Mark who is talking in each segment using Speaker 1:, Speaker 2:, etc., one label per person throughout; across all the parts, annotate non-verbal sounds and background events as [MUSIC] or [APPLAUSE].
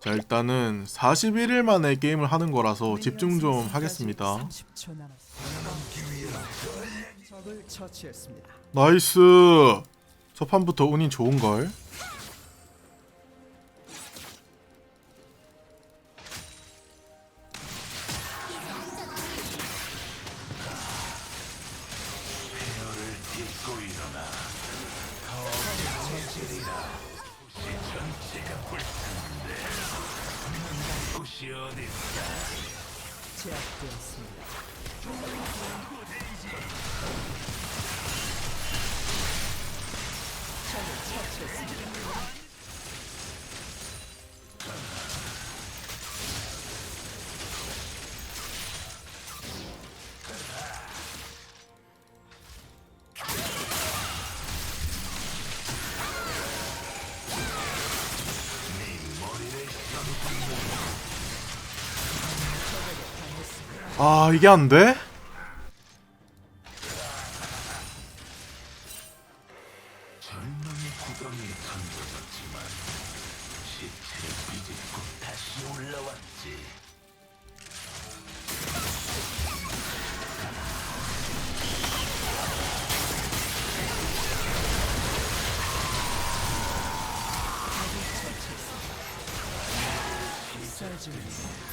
Speaker 1: 자 일단은 41일 만에 게임을 하는 거라서 집중 좀 하겠습니다
Speaker 2: 30초 남았습니다. 적을 처치했습니다.
Speaker 1: 나이스 첫 판부터 운이 좋은걸
Speaker 2: 제압되었습니다. 적을 처치했습니다.
Speaker 1: 아 이게 안 돼?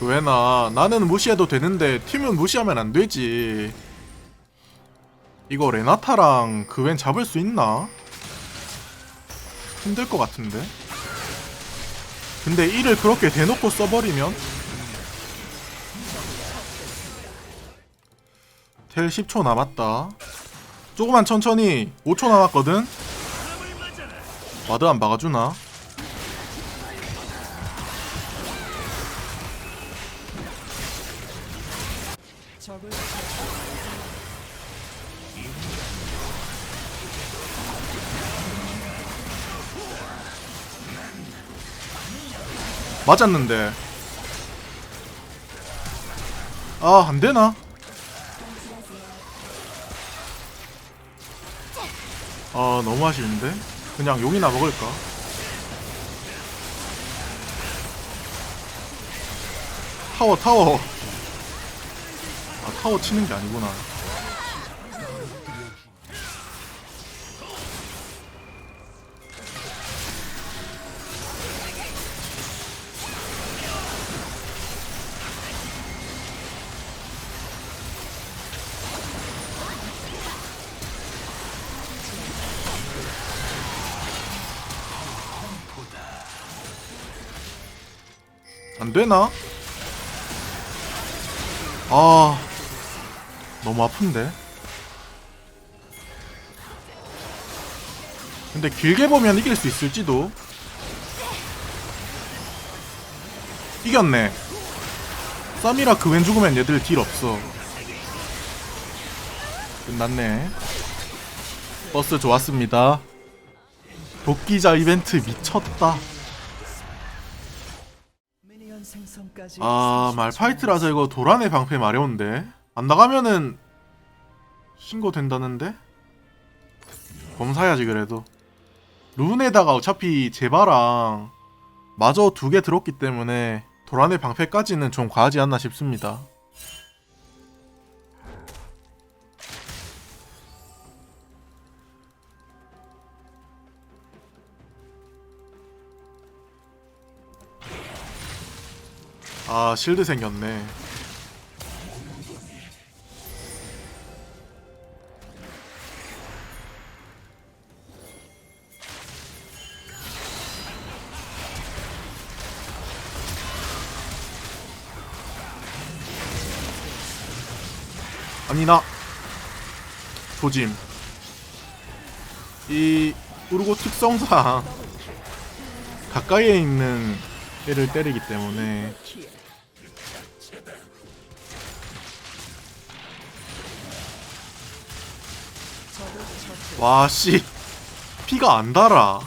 Speaker 1: 왜나? 나는 무시해도 되는데 팀은 무시하면 안 되지. 이거 레나타랑 그웬 잡을 수 있나? 힘들 것 같은데? 근데 이를 그렇게 대놓고 써버리면? 텔 10초 남았다. 조금만 천천히 5초 남았거든? 와드 안 박아주나?
Speaker 2: 적을.
Speaker 1: 맞았는데 아 안되나? 아 너무 아쉬운데? 그냥 용이나 먹을까? 타워 타워 아 타워 치는 게 아니구나 안 되나? 아 너무 아픈데? 근데 길게 보면 이길 수 있을지도. 이겼네. 쌈이라 그웬 죽으면 얘들 딜 없어. 끝났네. 버스 좋았습니다. 도끼자 이벤트 미쳤다. 아
Speaker 2: 30초
Speaker 1: 말파이트라서 이거 도란의 방패 마려운데 안 나가면은 신고 된다는데? 검사야지 그래도. 룬에다가 어차피 제바랑 마저 두 개 들었기 때문에 도란의 방패까지는 좀 과하지 않나 싶습니다. 아 실드 생겼네 아니나 조짐 이 우르고 특성상 가까이에 있는 애를 때리기 때문에. 와씨 피가 안 달아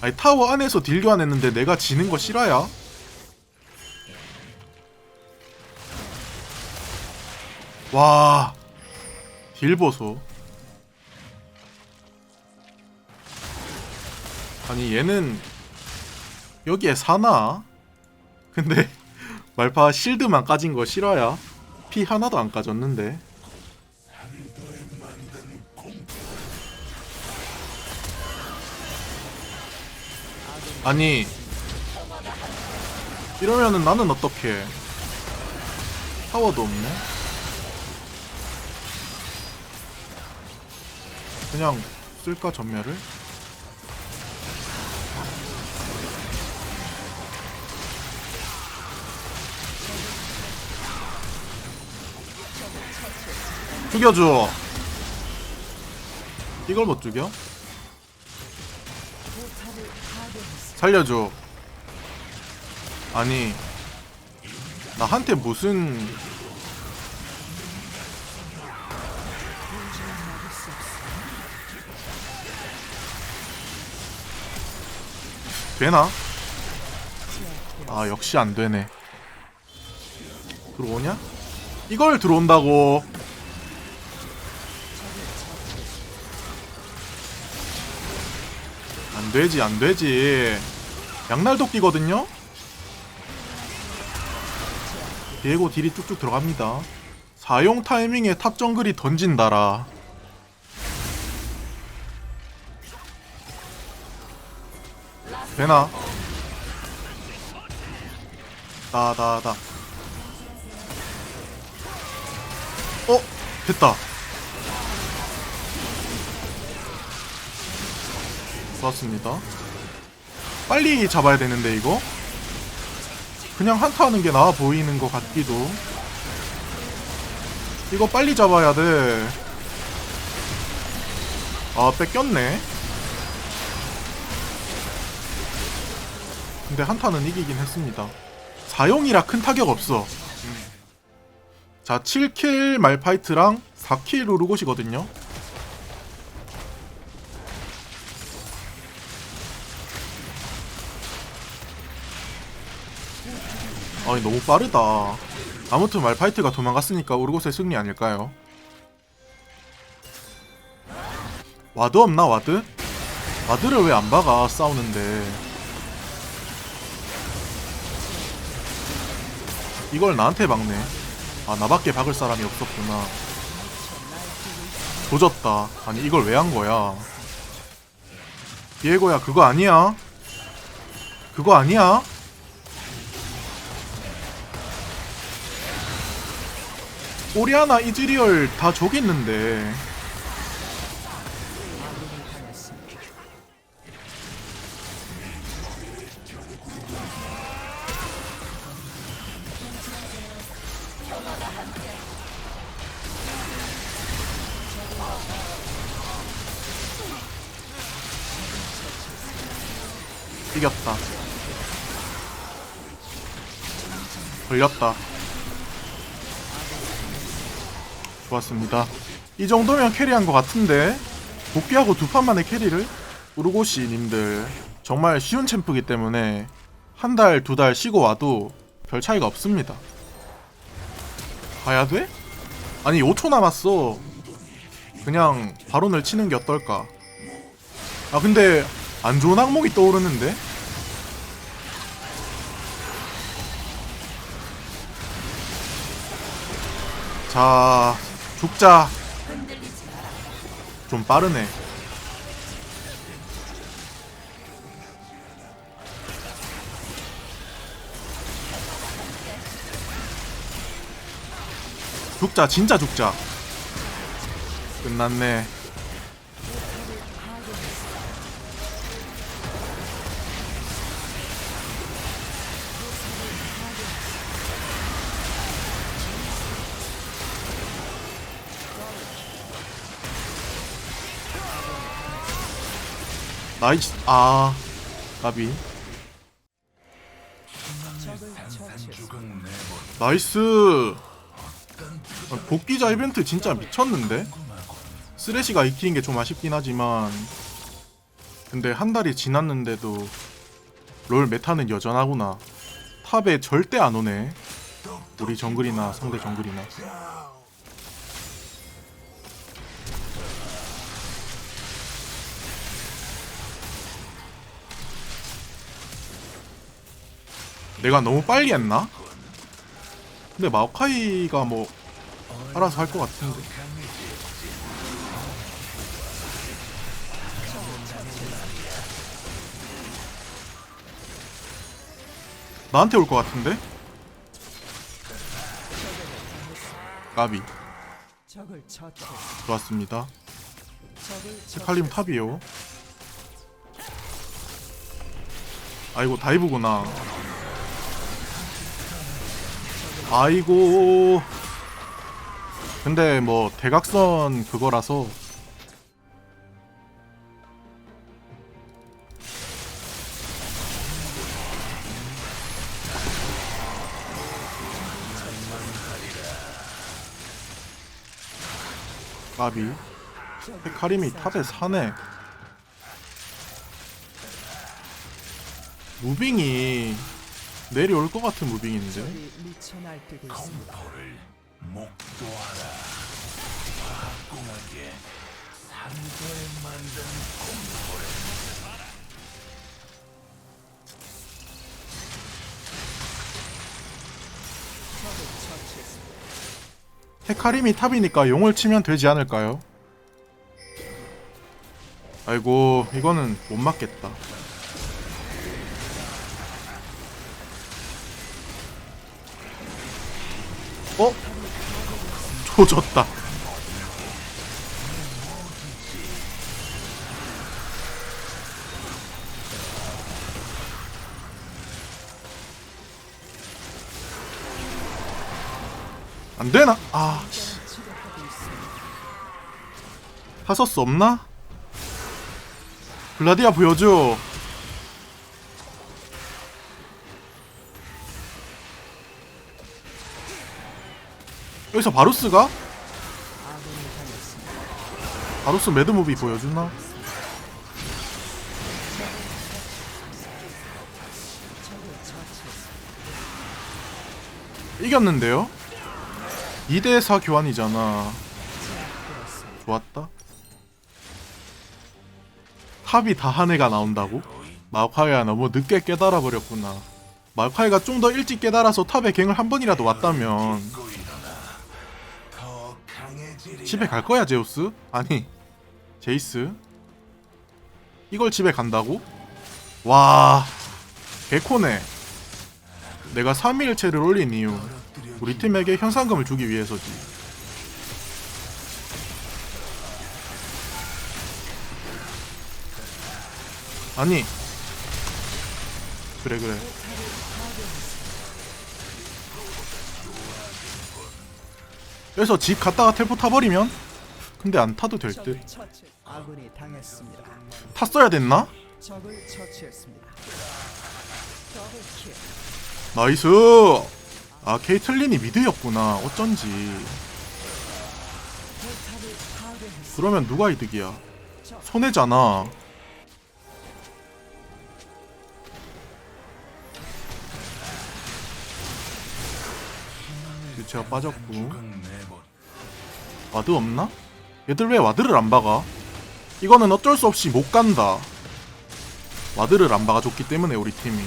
Speaker 1: 아니 타워 안에서 딜 교환했는데 내가 지는 거 실화야? 와, 딜 보소. 아니 얘는 여기에 사나? 근데 [LAUGHS] 말파 실드만 까진 거 실화야? 피 하나도 안 까졌는데 아니 이러면은 나는 어떻게 파워도 없네 그냥 쓸까 전멸을? 죽여줘 이걸 못 죽여? 살려줘 아니 나한테 무슨 되나? 아 역시 안 되네 들어오냐? 이걸 들어온다고 안 되지 안 되지 양날 도끼거든요? 디에고 딜이 쭉쭉 들어갑니다 사용 타이밍에 탑 정글이 던진다라 되나? 나 나 나. 어? 됐다. 좋았습니다. 빨리 잡아야 되는데 이거? 그냥 한타 하는 게 나아 보이는 것 같기도. 이거 빨리 잡아야 돼 아 뺏겼네 근데 한타는 이기긴 했습니다. 4용이라 큰 타격 없어. 자 7킬 말파이트랑 4킬 우르고시거든요. 아니 너무 빠르다. 아무튼 말파이트가 도망갔으니까 우르고스의 승리 아닐까요? 와드 없나 와드? 와드를 왜 안 박아 싸우는데 이걸 나한테 박네. 아 나밖에 박을 사람이 없었구나. 조졌다. 아니 이걸 왜 한 거야? 디에고야 그거 아니야? 그거 아니야? 오리아나 이즈리얼 다 저겠는데 이겼다 걸렸다 좋았습니다. 이 정도면 캐리한 것 같은데 복귀하고 두 판 만에 캐리를 우르고시님들 정말 쉬운 챔프기 때문에 한 달 두 달 쉬고 와도 별 차이가 없습니다. 가야 돼? 아니 5초 남았어. 그냥 바론을 치는 게 어떨까? 아 근데 안 좋은 항목이 떠오르는데? 자 죽자. 좀 빠르네. 죽자 진짜 죽자. 끝났네 나이스. 아 까비. 나이스. 아, 복귀자 이벤트 진짜 미쳤는데? 쓰레쉬가 익히는 게 좀 아쉽긴 하지만. 근데 한 달이 지났는데도 롤 메타는 여전하구나. 탑에 절대 안 오네. 우리 정글이나 상대 정글이나 내가 너무 빨리 했나? 근데 마오카이가 뭐 알아서 할 것 같은데 나한테 올 것 같은데? 까비. 좋았습니다 헤칼림 탑이요 아이고 다이브구나 아이고. 근데 뭐 대각선 그거라서. 까비. 헤카림이 탑에 사네. 무빙이 내려올 것 같은 무빙인데.
Speaker 3: 공포를 목도하라. 화공하게 산소에 만든 공포를.
Speaker 1: 헤카림이 탑이니까 용을 치면 되지 않을까요? 아이고 이거는 못 맞겠다 어? 조졌다 안되나? 아. 하서스 없나? 블라디아 보여줘. 여기서 바루스가? 바루스 매드무비 보여주나? 이겼는데요? 2대4 교환이잖아. 좋았다. 탑이 다한 애가 나온다고? 마오카이가 너무 늦게 깨달아 버렸구나. 마오카이가 좀 더 일찍 깨달아서 탑에 갱을 한 번이라도 왔다면 집에 갈 거야 제우스? 아니 제이스? 이걸 집에 간다고? 와 개코네. 내가 3일체를 올린 이유 우리 팀에게 현상금을 주기 위해서지. 아니. 그래 그래 여기서 집 갔다가 텔포 타버리면 근데 안 타도 될 듯.
Speaker 2: 아군이 당했습니다.
Speaker 1: 탔어야 됐나?
Speaker 2: 적을 처치했습니다. 더블킬.
Speaker 1: 나이스 아 케이틀린이 미드였구나 어쩐지
Speaker 2: 포탑을 파괴했습니다.
Speaker 1: 그러면 누가 이득이야 손해잖아 유체가 빠졌고
Speaker 3: 죽은 내버.
Speaker 1: 와드 없나? 얘들 왜 와드를 안 박아? 이거는 어쩔 수 없이 못 간다 와드를 안 박아줬기 때문에 우리 팀이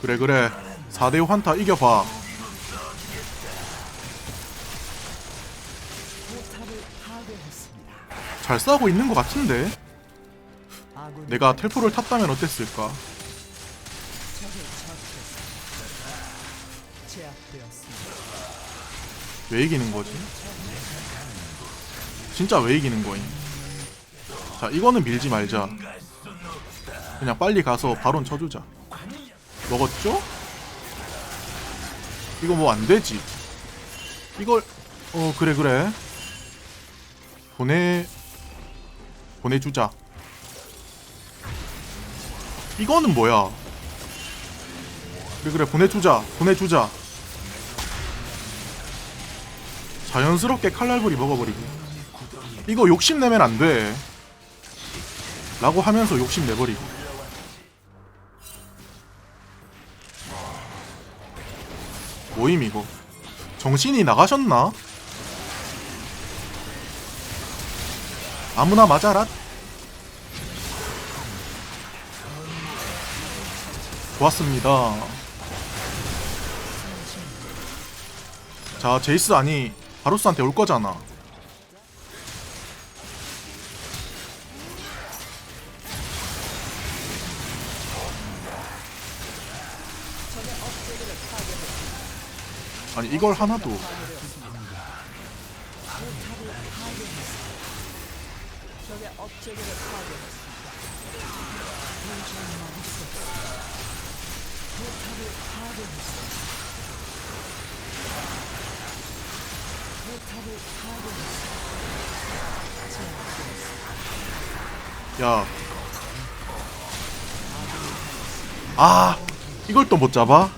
Speaker 1: 그래 그래 4대5 환타 이겨봐. 잘 싸우고 있는 것 같은데 내가 텔포를 탔다면 어땠을까 왜 이기는 거지? 진짜 왜 이기는 거임? 자 이거는 밀지 말자. 그냥 빨리 가서 바론 쳐주자. 먹었죠? 이거 뭐 안되지? 이걸 어 그래 그래. 보내 보내주자. 이거는 뭐야? 그래 그래 보내주자 보내주자 자연스럽게 칼날부리 먹어버리기. 이거 욕심내면 안돼. 라고 하면서 욕심내버리기 모임 이거. 정신이 나가셨나? 아무나 맞아라. 좋았습니다. 자 제이스 아니 바루스한테 올 거잖아. 아니 이걸 하나도 야. 아, 이걸 또 못 잡아?